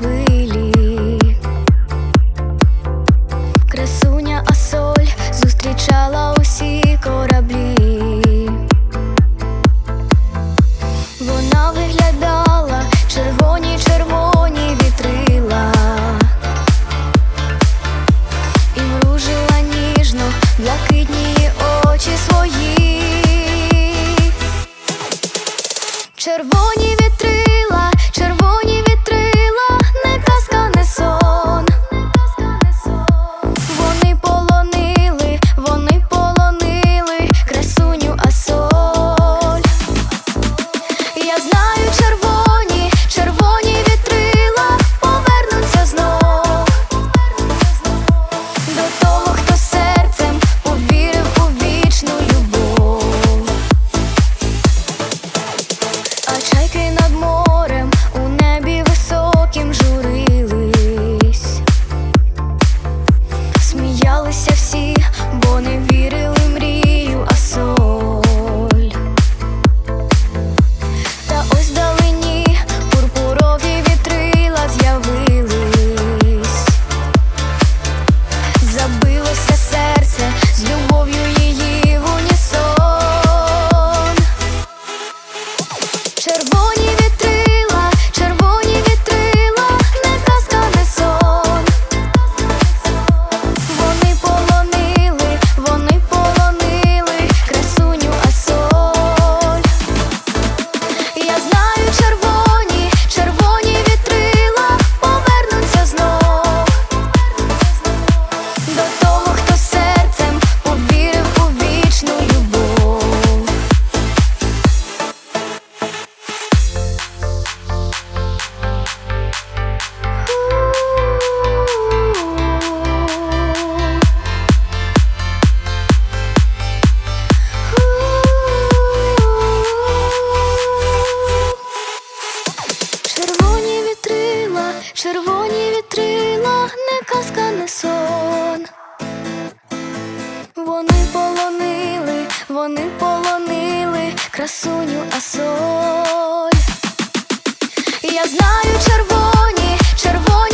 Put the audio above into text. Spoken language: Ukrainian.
хвилі, красуня, Асоль зустрічала усі кораблі, вона виглядала червоні, червоні вітрила. І мружила ніжно, блакитні очі свої, червоні вітрила. червоні вітрила, не казка, не сон. Вони полонили, вони полонили красуню, асоль. Я знаю червоні, червоні.